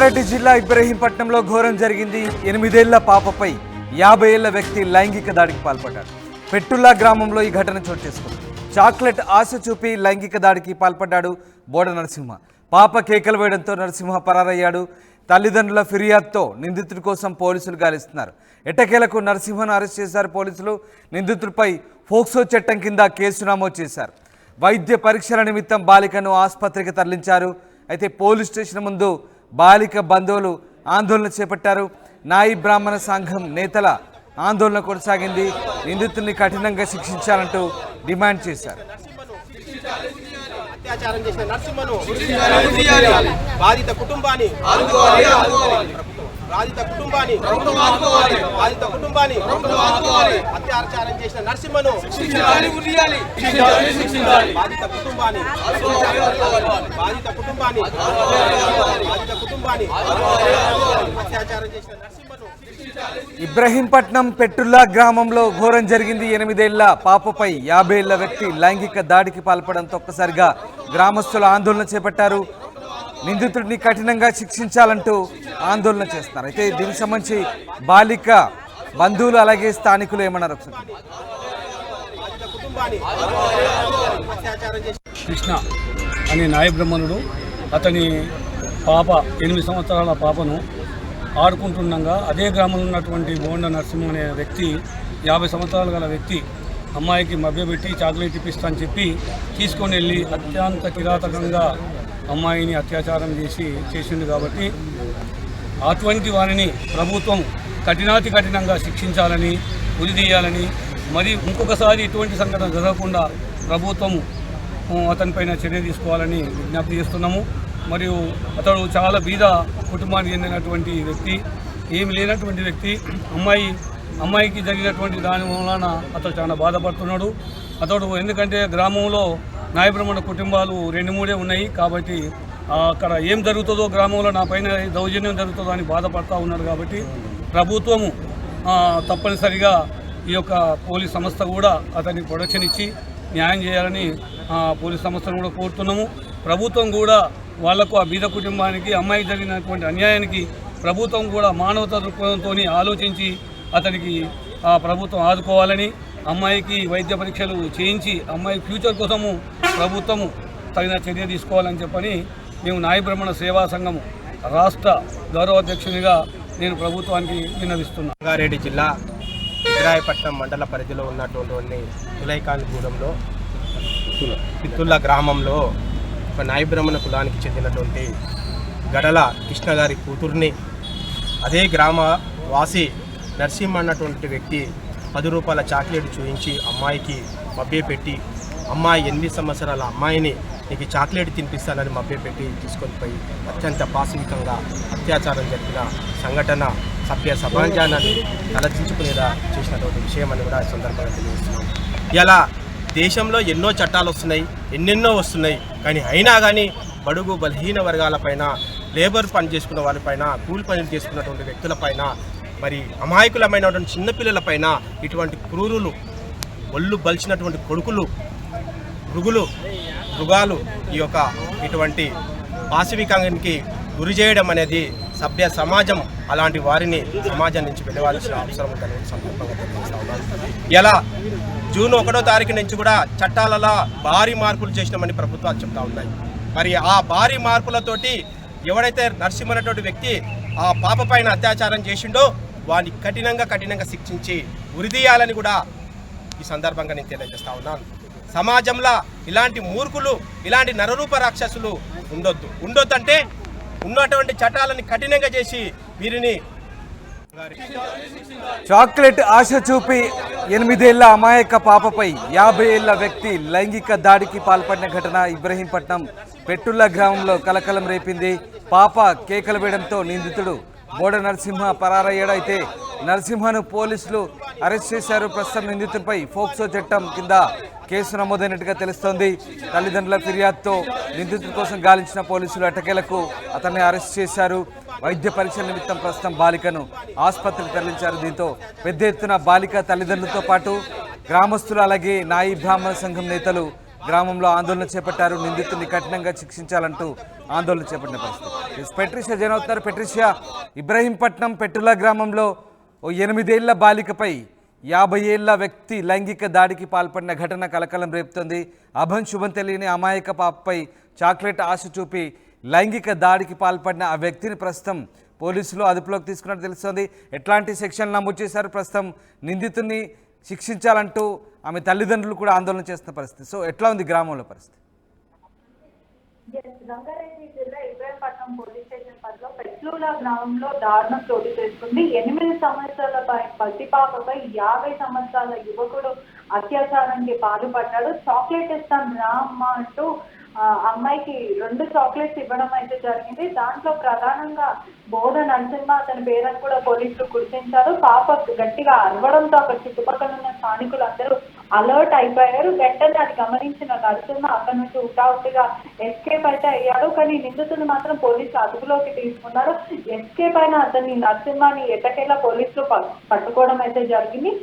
రంగారెడ్డి జిల్లా ఇబ్రహీంపట్నంలో ఘోరం జరిగింది. ఎనిమిదేళ్ళ పాపపై యాభై ఏళ్ళ వ్యక్తి లైంగిక దాడికి పాల్పడ్డాడు. పెట్టుల్లా గ్రామంలో ఈ ఘటన చోటు చేసుకుంది. చాక్లెట్ ఆశ చూపి లైంగిక దాడికి పాల్పడ్డాడు బోడ నరసింహ. పాప కేకలు వేయడంతో నరసింహ పరారయ్యాడు. తల్లిదండ్రుల ఫిర్యాదుతో నిందితుడి కోసం పోలీసులు గాలిస్తున్నారు. ఎట్టకేలకు నరసింహను అరెస్ట్ చేశారు పోలీసులు. నిందితుడిపై ఫోక్సో చట్టం కింద కేసు నమోదు చేశారు. వైద్య పరీక్షల నిమిత్తం బాలికను ఆసుపత్రికి తరలించారు. అయితే పోలీస్ స్టేషన్ ముందు బాలిక బంధువులు ఆందోళన చేపట్టారు. నాయి బ్రాహ్మణ సంఘం నేతల ఆందోళన కొనసాగింది. నిందితుల్ని కఠినంగా శిక్షించాలంటూ డిమాండ్ చేశారు. అత్యాచారం చేసిన నరసింహను బాధిత కుటుంబాన్ని బాధిత కుటుంబాన్ని బాధిత కుటుంబాన్ని అత్యాచారం చేసిన నరసింహను బాధిత కుటుంబాన్ని బాధిత కుటుంబాన్ని బాధిత కుటుంబాన్ని అత్యాచారం చేసిన నరసింహను ఇబ్రహీంపట్నం పెట్టుల్లా గ్రామంలో ఘోరం జరిగింది ఎనిమిదేళ్ళ పాపపై యాభై ఏళ్ళ వ్యక్తి లైంగిక దాడికి పాల్పడంతో ఒక్కసారిగా గ్రామస్తులు ఆందోళన చేపట్టారు. నిందితుడిని కఠినంగా శిక్షించాలంటూ ఆందోళన చేస్తున్నారు. అయితే దీనికి సంబంధించి బాలిక బంధువులు అలాగే స్థానికులు ఏమన్నారు కృష్ణ అనే నాయ బ్రహ్మణుడు అతని పాప ఎనిమిది సంవత్సరాల పాపను ఆడుకుంటుండగా అదే గ్రామంలో ఉన్నటువంటి బోండ నరసింహ అనే వ్యక్తి యాభై సంవత్సరాలు గల వ్యక్తి అమ్మాయికి మభ్యపెట్టి చాక్లెట్ ఇప్పిస్తా అని చెప్పి తీసుకొని వెళ్ళి అత్యంత కిరాతకంగా అమ్మాయిని అత్యాచారం చేసి చేసింది కాబట్టి అటువంటి వారిని ప్రభుత్వం కఠినాతి కఠినంగా శిక్షించాలని ఉరిదీయాలని మరి ఇంకొకసారి ఇటువంటి సంఘటన జరగకుండా ప్రభుత్వం అతనిపైన చర్య తీసుకోవాలని విజ్ఞప్తి చేస్తున్నాము. మరియు అతడు చాలా బీద కుటుంబానికి చెందినటువంటి వ్యక్తి ఏమి లేనటువంటి వ్యక్తి అమ్మాయి అమ్మాయికి జరిగినటువంటి దాని వలన అతడు చాలా బాధపడుతున్నాడు. అతడు ఎందుకంటే గ్రామంలో నాయబ్రహ్మణ కుటుంబాలు రెండు మూడే ఉన్నాయి కాబట్టి అక్కడ ఏం జరుగుతుందో గ్రామంలో నా పైన దౌర్జన్యం జరుగుతుందో అని బాధపడతా ఉన్నారు కాబట్టి ప్రభుత్వము తప్పనిసరిగా ఈ యొక్క పోలీస్ సంస్థ కూడా అతనికి ప్రొడక్షన్ ఇచ్చి న్యాయం చేయాలని పోలీస్ సంస్థను కూడా కోరుతున్నాము. ప్రభుత్వం కూడా వాళ్ళకు ఆ బీద కుటుంబానికి అమ్మాయికి జరిగినటువంటి అన్యాయానికి ప్రభుత్వం కూడా మానవతా దృక్పథంతో ఆలోచించి అతనికి ఆ ప్రభుత్వం ఆదుకోవాలని అమ్మాయికి వైద్య పరీక్షలు చేయించి అమ్మాయి ఫ్యూచర్ కోసము ప్రభుత్వము తగిన చర్య తీసుకోవాలని చెప్పని మేము నాయ బ్రహ్మణ సేవా సంఘం రాష్ట్ర గౌరవ అధ్యక్షునిగా నేను ప్రభుత్వానికి విన్నవిస్తున్నాను రంగారెడ్డి జిల్లా ఇబ్రాయపట్నం మండల పరిధిలో ఉన్నటువంటి తులైకాన్గూడెంలో పిత్తుల్ల గ్రామంలో ఒక నాయబ్రహ్మణ కులానికి చెందినటువంటి గడల కృష్ణ గారి కూతుర్ని అదే గ్రామ వాసి నరసింహ అన్నటువంటి వ్యక్తి పది రూపాయల చాక్లెట్ చూయించి అమ్మాయికి మభ్యపెట్టి అమ్మాయి ఎనిమిది సంవత్సరాల అమ్మాయిని నీకు చాక్లెట్ తినిపిస్తానని మభ్యపెట్టి తీసుకొని పోయి అత్యంత పాశవికంగా అత్యాచారం జరిపిన సంఘటన సభ్య సమాజాన్ని తలదించుకునేలా చేసినటువంటి విషయం అని కూడా సందర్భంగా తెలియజేస్తున్నాం. ఇలా దేశంలో ఎన్నో చట్టాలు వస్తున్నాయి ఎన్నెన్నో వస్తున్నాయి కానీ అయినా కానీ బడుగు బలహీన వర్గాలపైన లేబర్ పని చేసుకున్న వాళ్ళపైన కూలి పనులు చేసుకున్నటువంటి వ్యక్తులపైన మరి అమాయకులమైనటువంటి చిన్నపిల్లలపైన ఇటువంటి క్రూరులు ఒళ్ళు బలిచినటువంటి కొడుకులు మృగులు మృగాలు ఈ యొక్క ఇటువంటి పాశవికానికి గురి చేయడం అనేది సభ్య సమాజం అలాంటి వారిని సమాజం నుంచి వెళ్ళవలసిన అవసరం ఉందని సందర్భంగా తెలియజేస్తా ఇలా జూన్ ఒకటో తారీఖు నుంచి కూడా చట్టాలలో భారీ మార్పులు చేసినామని ప్రభుత్వాలు చెప్తా ఉన్నాయి. మరి ఆ భారీ మార్పులతోటి ఎవడైతే నరసింహనటువంటి వ్యక్తి ఆ పాప పైన అత్యాచారం చేసిండో వాడిని కఠినంగా కఠినంగా శిక్షించి ఉరిదీయాలని కూడా ఈ సందర్భంగా నేను తెలియజేస్తా ఉన్నాను. సమాజంలో ఇలాంటి మూర్ఖులు ఇలాంటి నరరూప రాక్షసులు ఉండొద్దు. ఉండొద్దు అంటే ఉన్నటువంటి చట్టాలను కఠినంగా చేసి వీరిని చాక్లెట్ ఆశ చూపి ఎనిమిదేళ్ళ అమాయక పాపపై యాభై ఏళ్ళ వ్యక్తి లైంగిక దాడికి పాల్పడిన ఘటన ఇబ్రహీంపట్నం పెట్టుల్ల గ్రామంలో కలకలం రేపింది. పాప కేకలు వేయడంతో నిందితుడు బోడ నరసింహ పరారయ్యాడైతే నరసింహను పోలీసులు అరెస్ట్ చేశారు. ప్రస్తుతం నిందితుడిపై ఫోక్సో చట్టం కింద కేసు నమోదైనట్టుగా తెలుస్తోంది. తల్లిదండ్రుల ఫిర్యాదుతో నిందితుడి కోసం గాలించిన పోలీసులు అటకేలకు అతన్ని అరెస్ట్ చేశారు. వైద్య పరీక్షల నిమిత్తం ప్రస్తుతం బాలికను ఆసుపత్రికి తరలించారు. దీంతో పెద్ద ఎత్తున బాలిక తల్లిదండ్రులతో పాటు గ్రామస్తులు అలాగే నాయి బ్రాహ్మణ సంఘం నేతలు గ్రామంలో ఆందోళన చేపట్టారు నిందితుడిని కఠినంగా శిక్షించాలంటూ ఆందోళన చేపట్టిన పరిస్థితి. పెట్రిషియా జైన్ అవుతున్నారు పెట్రిషియా ఇబ్రహీంపట్నం పెట్టుల గ్రామంలో ఓ ఎనిమిదేళ్ళ బాలికపై యాభై ఏళ్ళ వ్యక్తి లైంగిక దాడికి పాల్పడిన ఘటన కలకలం రేపుతోంది. అభం శుభం తెలియని అమాయక పాపపై చాక్లెట్ ఆశ చూపి లైంగిక దాడికి పాల్పడిన ఆ వ్యక్తిని ప్రస్తుతం పోలీసులు అదుపులోకి తీసుకున్నట్టు తెలుస్తోంది. ఎట్లాంటి సెక్షన్లు నమోదు చేశారు? ప్రస్తుతం నిందితుడిని శిక్షించాలంటూ ఆమె తల్లిదండ్రులు కూడా ఆందోళన చేస్తున్న పరిస్థితి. సో ఎట్లా ఉంది గ్రామంలో పరిస్థితి? రంగారెడ్డి జిల్లా ఇబ్రాహీంపట్నం పోలీస్ స్టేషన్ పరిధిలో పెట్లూల గ్రామంలో దారుణం చోటు చేసుకుంది. ఎనిమిది సంవత్సరాల పై- పసిపాపపై యాభై సంవత్సరాల యువకుడు అత్యాచారానికి పాల్పడ్డాడు. చాక్లెట్ ఇస్తాను రామ్మ అంటూ అమ్మాయికి రెండు చాక్లెట్స్ ఇవ్వడం అయితే జరిగింది. దాంట్లో ప్రధానంగా బోధ నరసింహ అతని పేరని కూడా పోలీసులు గుర్తించారు. పాప గట్టిగా అరవడంతో అక్కడ చుట్టుపక్కల ఉన్న స్థానికులు అందరూ అలర్ట్ అయిపోయారు. వెంటనే అది గమనించిన నరసింహ అక్కడి నుంచి ఉటావుటిగా ఎస్కేప్ అయితే అయ్యాడు. కానీ నిందితుడు మాత్రం పోలీసులు అదుపులోకి తీసుకున్నారు. ఎస్కేప్ అయిన అతన్ని నరసింహాని ఎట్టకేలా పోలీసులు ప- పట్టుకోవడం అయితే జరిగింది.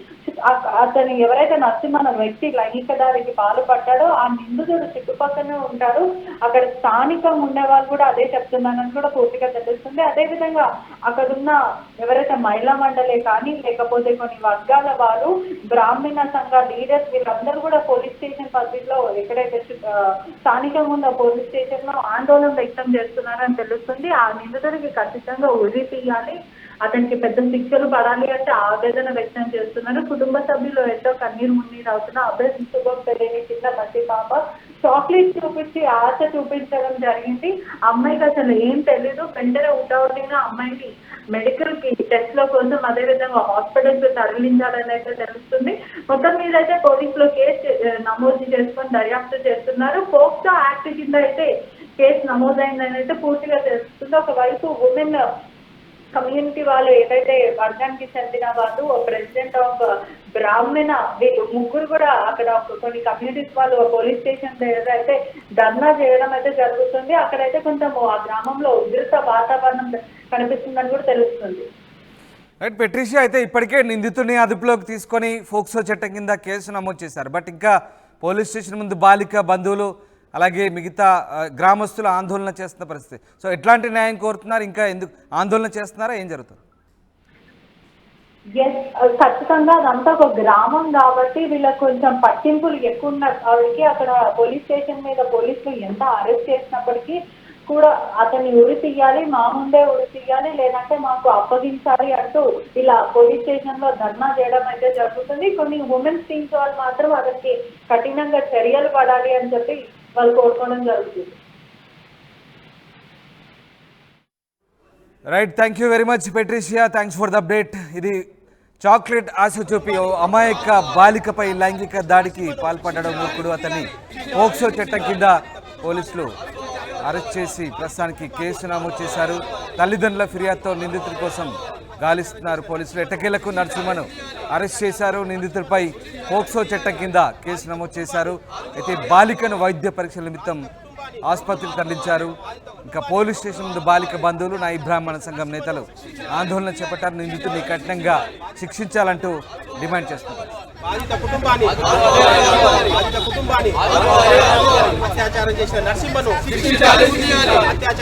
అతను ఎవరైతే నచ్చి అనే వ్యక్తి లైంగిక దాడికి పాల్పడ్డాడో ఆ నిందితుడు చుట్టుపక్కనే ఉంటాడు. అక్కడ స్థానికంగా ఉండే వాళ్ళు కూడా అదే చెప్తున్నారని కూడా పూర్తిగా తెలుస్తుంది. అదే విధంగా అక్కడ ఉన్న ఎవరైతే మహిళా మండలే కానీ లేకపోతే కొన్ని వర్గాల వారు బ్రాహ్మణ సంఘ లీడర్స్ వీళ్ళందరూ కూడా పోలీస్ స్టేషన్ పరిధిలో ఎక్కడైతే స్థానికంగా ఉన్న పోలీస్ స్టేషన్లో ఆందోళన వ్యక్తం చేస్తున్నారని తెలుస్తుంది. ఆ నిందితుడికి ఖచ్చితంగా ఉరి తీయాలి. అతనికి పెద్ద శిక్షలు పడాలి అంటే ఆవేదన వ్యక్తం చేస్తున్నారు. కుటుంబ సభ్యులు ఎంతో కన్నీరు మున్నీరు అవుతున్నా శుభం తెలియని చిన్న మట్టి పాప. చాక్లెట్ చూపించి ఆశ చూపించడం జరిగింది. అమ్మాయికి అసలు ఏం తెలీదు. వెంటనే ఉటౌటిగా అమ్మాయిని మెడికల్కి టెస్ట్లో కోసం అదే విధంగా హాస్పిటల్కి తరలించాలని అయితే తెలుస్తుంది. మొత్తం మీద అయితే పోలీసులు కేసు నమోదు చేసుకొని దర్యాప్తు చేస్తున్నారు. పోక్సో యాక్ట్ కింద అయితే కేసు నమోదైందని అయితే పూర్తిగా తెలుస్తుంది. ఒకవైపు ఉమెన్ కమ్యూనిటీ వాళ్ళు ఏదైతే వర్గానికి చెందిన వాళ్ళు ప్రెసిడెంట్ ఆఫ్ బ్రాహ్మణ వీళ్ళు ముగ్గురు కూడా అక్కడ కొన్ని కమ్యూనిటీస్ వాళ్ళు పోలీస్ స్టేషన్ దగ్గర అయితే ధర్నా చేయడం అయితే జరుగుతుంది. అక్కడైతే కొంచెం ఆ గ్రామంలో ఉధృత వాతావరణం కనిపిస్తుందని కూడా తెలుస్తుంది. రైట్ పెట్రిషియా అయితే ఇప్పటికే నిందితుడిని అదుపులోకి తీసుకొని ఫోక్సో చట్టం కింద కేసు నమోదు చేశారు. బట్ ఇంకా పోలీస్ స్టేషన్ ముందు బాలిక బంధువులు అలాగే మిగతా గ్రామస్తులు ఆందోళన చేస్తున్న పరిస్థితి. సో ఎట్లాంటి న్యాయం కోరుతున్నారు? ఇంకా ఎందుకు ఆందోళన చేస్తున్నారా? ఏం జరుగుతుంది? ఖచ్చితంగా అదంతా ఒక గ్రామం కాబట్టి వీళ్ళకి కొంచెం పట్టింపులు ఎక్కువ ఉన్న వాళ్ళకి అక్కడ పోలీస్ స్టేషన్ మీద పోలీసులు ఎంత అరెస్ట్ చేసినప్పటికీ కూడా అతన్ని ఉరి తీయాలి మా ముందే ఉరి తీయాలి లేదంటే మాకు అప్పగించాలి అంటూ ఇలా పోలీస్ స్టేషన్లో ధర్నా చేయడం అయితే జరుగుతుంది. కొన్ని ఉమెన్స్ టీమ్స్ వాళ్ళు మాత్రం అతనికి కఠినంగా చర్యలు పడాలి అని చెప్పి వాళ్ళు కోరుకోవడం జరుగుతుంది. Right thank you very much Patricia thanks for the update ఇది చాక్లెట్ ఆశ చూపి ఓ అమాయక బాలికపై లైంగిక దాడికి పాల్పడడం ఇప్పుడు అతన్ని పోక్సో చట్టం కింద పోలీసులు అరెస్ట్ చేసి ప్రస్తుతానికి కేసు నమోదు చేశారు. తల్లిదండ్రుల ఫిర్యాదుతో నిందితుల కోసం గాలిస్తున్నారు పోలీసులు. ఎట్టకేలకు నరసింహను అరెస్ట్ చేశారు. నిందితుడిపై పోక్సో చట్టం కింద కేసు నమోదు చేశారు. అయితే బాలికను వైద్య పరీక్షల నిమిత్తం ఆసుపత్రికి తరలించారు. ఇంకా పోలీస్ స్టేషన్ ముందు బాలిక బంధువులు నాయి బ్రాహ్మణ సంఘం నేతలు ఆందోళన చేపట్టారు. నిందితుడిని కఠినంగా శిక్షించాలంటూ డిమాండ్ చేస్తున్నారు. కుటుంబాన్ని అత్యాచారం చేసిన నరసింహను అత్యాచారం